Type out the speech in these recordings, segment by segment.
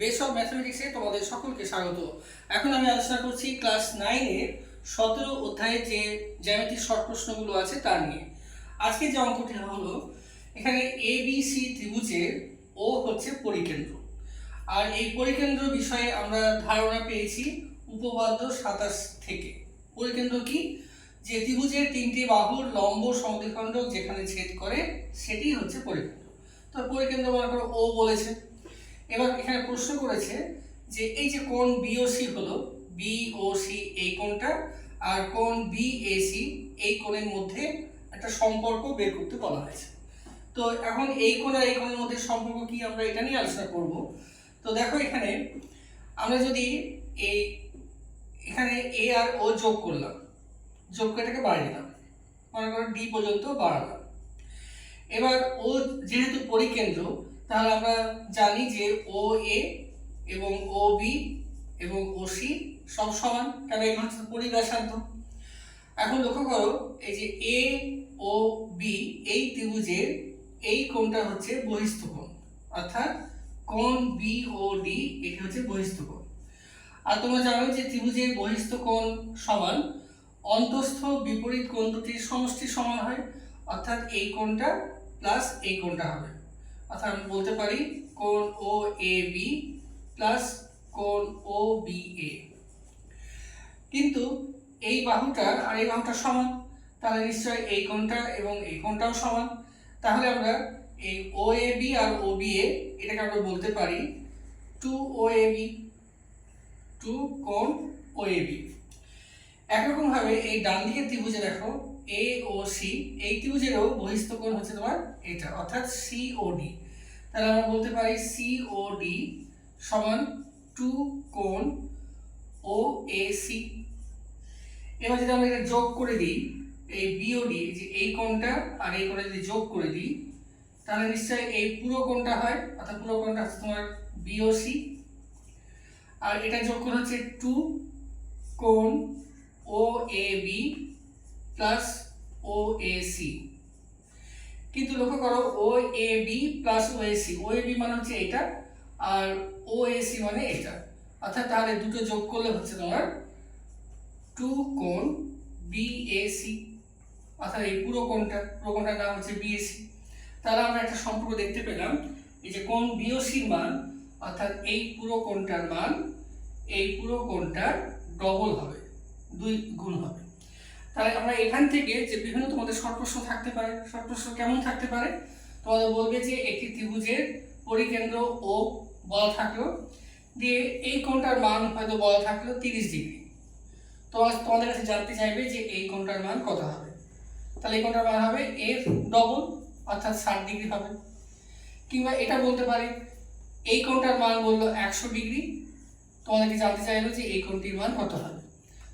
Base of ম্যাথমেটিক্সে তোমাদের সকলকে স্বাগত। এখন আমি আলোচনা করছি ক্লাস নাইনের সতেরো অধ্যায়ের যে জ্যামিতিক শর্ট প্রশ্নগুলো আছে তা নিয়ে। আজকে যে অঙ্কটি হলো, এখানে এ বি সি ত্রিভুজের ও হচ্ছে পরিকেন্দ্র। আর এই পরিকেন্দ্র বিষয়ে আমরা ধারণা পেয়েছি উপপাদ্য সাতাশ থেকে। পরিকেন্দ্র কি? যে ত্রিভুজের তিনটি বাহুর লম্ব সমদ্বিখণ্ডক যেখানে ছেদ করে সেটি হচ্ছে পরিকেন্দ্র। তো পরিকেন্দ্র মনে করো ও বলেছে। এবার এখানে প্রশ্ন করেছে যে এই যে কোন বিওসি হলো বিওসি এই কোণটা আর কোন বিএসি এই কোণের মধ্যে একটা সম্পর্ক বের করতে বলা হয়েছে। তো এখন এই কোণ আর এই কোণের মধ্যে সম্পর্ক কি আমরা এটা নিয়ে আলোচনা করব? তো দেখো এখানে আমরা যদি এই এখানে এ আর ও যোগ করলাম, যোগ করে এটাকে বাড়িয়ে দিলাম। মনে করো ডি পর্যন্ত বাড়ালাম। এবার ও যেহেতু পরিকেন্দ্র তাহলে আমরা জানি যে ও এ এবং ও বি এবং ও সি সব সমান। কারণ এগুলো হচ্ছে পরিব্যাসার্ধ এখন লক্ষ্য করো, এই যে এ ও বি এই ত্রিভুজের এই কোণটা হচ্ছে বহিস্থ কোণ। অর্থাৎ কোণ বি ও ডি এটি হচ্ছে বহিস্থ কোণ। আর তোমরা জানো যে ত্রিভুজের বহিস্থ কোণ সমান অন্তস্থ বিপরীত কোণ দুটির সমষ্টি সমান হয়। অর্থাৎ এই কোণটা প্লাস এই কোণটা হবে। অর্থাৎ আমি বলতে পারি কোণ ও এ বি প্লাস কোণ ও বি এ কিন্তু এই বাহুটা আর এই বাহুটা সমান, তাহলে নিশ্চয়ই এই কোণটা এবং এই কোণটাও সমান। তাহলে আমরা এই ও A B R O B A এটাকে আমরা বলতে পারি two O A B two কোণ ও এ বি একরকমভাবে এই ডান দিকের ত্রিভুজে দেখো এ ও সি এই ত্রিভুজেরও বহিস্থ কোণ হচ্ছে তোমার এটা, অর্থাৎ সি ও ডি তাহলে আমরা বলতে পারি সি ও ডি সমান টু কোণ ও এ সি এবার যদি আমরা এটা যোগ করে দিই, এই বিওডি যে এই কোণটা আর এই কোণটা যদি যোগ করে দিই, তাহলে নিশ্চয়ই এই পুরো কোণটা হয়, অর্থাৎ পুরো কোণটা হচ্ছে তোমার বিওসি আর এটা যোগ করে হচ্ছে টু কোণ O A B plus O A C কিন্তু লক্ষ্য করো O A B plus O A C O A B মানে হচ্ছে এটা আর ও এ সি মানে এটা অর্থাৎ তাহলে দুটো যোগ করলে হচ্ছে তোমার টু কোণ বি এ সি অর্থাৎ এই পুরো কোণটা, পুরো কোণটার নাম হচ্ছে বিএসি তাহলে আমরা একটা সম্পর্ক দেখতে পেলাম, এই যে কোণ বিওসির মান, অর্থাৎ এই পুরো কোণটার মান, এই পুরো কোণটার ডবল হবে, দুই গুণ হবে। তাহলে আমরা এখান থেকে যে বিভিন্ন তোমাদের শর্টপ্রশ্ন থাকতে পারে শর্টপ্রশ্ন কেমন থাকতে পারে, তোমাদের বলবে যে একটি ত্রিভুজের পরিকেন্দ্র ও বল থাকল, দিয়ে এই কোণটার মান হয়তো বল থাকল তিরিশ ডিগ্রি। তোমার তোমাদের কাছে জানতে চাইবে যে এই কোণটার মান কত হবে। তাহলে এই কোণটার মান হবে এর ডবল, অর্থাৎ ষাট ডিগ্রি হবে। কিংবা এটা বলতে পারে, এই কোণটার মান বলল একশো ডিগ্রি। তোমাদেরকে জানতে চাইলো যে এই কোণটির মান কত হবে।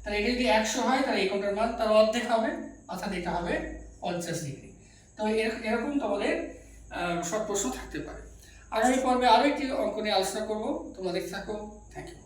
তাহলে এটা যদি একশো হয়, তাহলে এই কোণটার মান তার অর্ধেক হবে, অর্থাৎ এটা হবে পঞ্চাশ ডিগ্রি তো এর- এরকম তোমাদের সব প্রশ্ন থাকতে পারে। আগামী পর্বে আরও একটি অঙ্ক নিয়ে আলোচনা করব। তোমরা দেখতে থাকো। Thank you